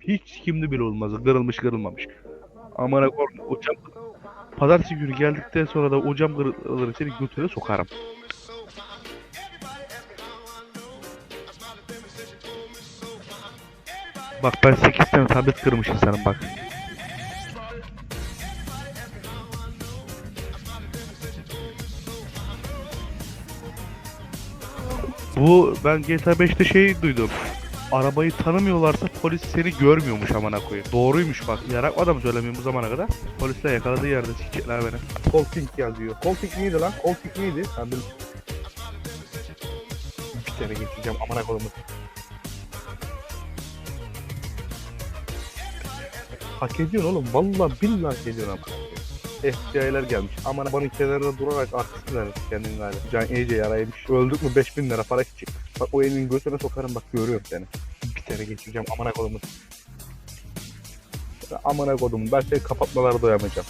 Hiç kimde bile olmaz. Kırılmış kırılmamış. Amına korkma. O cam... Pazartesi günü geldikten sonra da o cam kırılır seni götüre sokarım. Bak ben 8 tane tablet kırmış insanım bak. Bu ben GTA 5'te şey duydum. Arabayı tanımıyorlarsa polis seni görmüyormuş amına koyayım. Doğruymuş bak. Yarakmadan mı söylemiyorum bu zamana kadar? Polisler yakaladığı yerde sikecekler beni. Colting yazıyor. Colting neydi lan? Colting neydi? Ben bil- Bir kere geçeceğim amına koyayım. Hak ediyorsun oğlum. Vallahi billahi hak ediyorsun ama. FBI'ler gelmiş. Aman arabanın kenarında durarak artist vermiş kendini galiba. Can iyice yaraymış. Öldük mü 5000 lira para çık. Bak o elin göğsüne sokarım bak görüyorum seni. Bir kere geçeceğim amına kodumu. Amına kodumu ben seni kapatmalara doyamayacağım.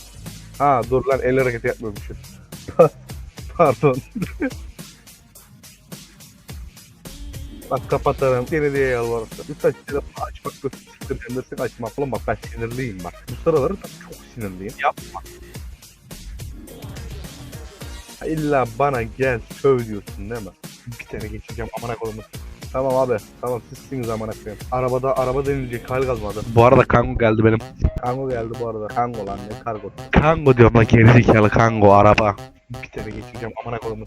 Ha dur lan el hareketi yapmıyormuşum. Pardon. Bak kapatarım seni diye yalvarırsın. Lütfen telefonu aç bak götür sinirlenirsin açma falan bak ben sinirliyim bak. Bu sıraları da çok sinirliyim. Yapma. İlla bana gel söv diyorsun değil mi? Bir kere geçeceğim amına koyayım. Tamam abi. Tamam sizsiniz amına koyayım. Arabada araba denilecek hal kalmadı. Bu arada kango geldi benim. Kango geldi bu arada. Kango lan ne kargo. Kango diyorum lan gerizekalı kango araba. Bir kere geçeceğim amına koyayım.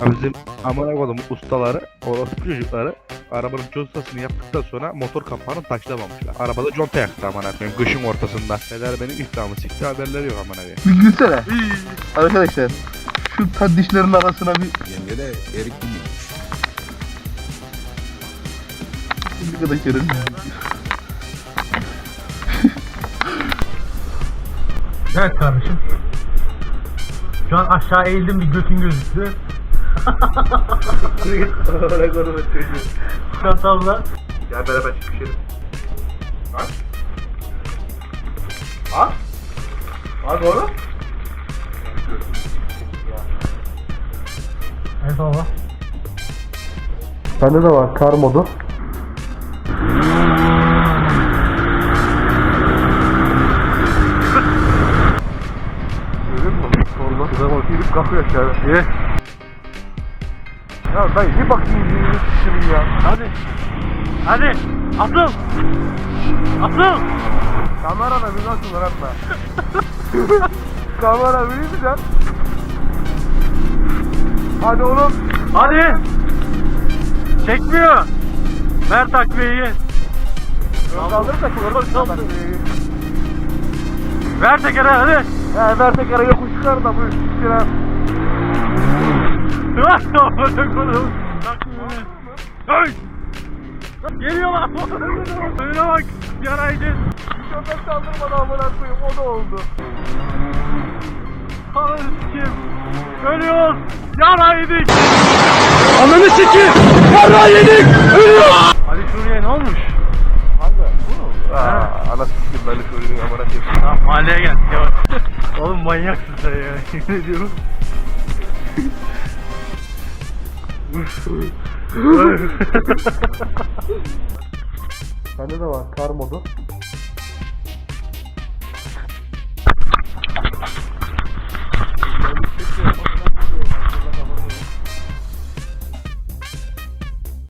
Ya Bizim amına koyayım ustaları, orospu çocukları arabanın contasını yaptıktan sonra motor kapağını taşlamamışlar. Arabada conta yaktı amına koyayım kışın ortasında. Neler benim iddiamı sikti haberleri yok amına koyayım. Gülsene. Arkadaşlar şu ta dişlerin arasına bir Yenge de erik mi? bir kadar kerim. Evet kardeşim. Şu an aşağı eğildim bir götün gözüktü. Amına koyayım çocuğu. Çatalla. Gel beraber çıkışalım. Ha? Ha? Hadi oğlum. Evet baba. Bende de var kar modu. Görüyor musun? Sorma. Şurada bak girip kalkıyor aşağı. Ye. Ya ben bir bakayım yüzünü sıçrayım ya. Hadi. Hadi. Asıl. Asıl. Kamerada bir nasıl öğrenme. Kamera bir mi sen? Hadi oğlum. Hadi. Çekmiyor. Ver takviyeyi. Kaldır da Kaldır, kaldır. Ver tekere hadi. Ya ver tekrar yokuş çıkar da bu sikire. Öyle konuş. Hey! Geliyor lan. Önüne bak. Yaraydı. Köpek saldırmadan amına koyayım o da oldu. Ananı sikeyim. Ölüyoruz. Yara yedik. Ananı sikeyim! Para yedik! Ölüyor! Ali Suriye ne olmuş? Hangi? Bu mu? Aa, ana sikeyim de söyleyeyim amına koyayım. Tamam mahalleye gel. Yavaş. Oğlum manyaksın sen ya. Yemin ediyorum. Bende de var kar modu.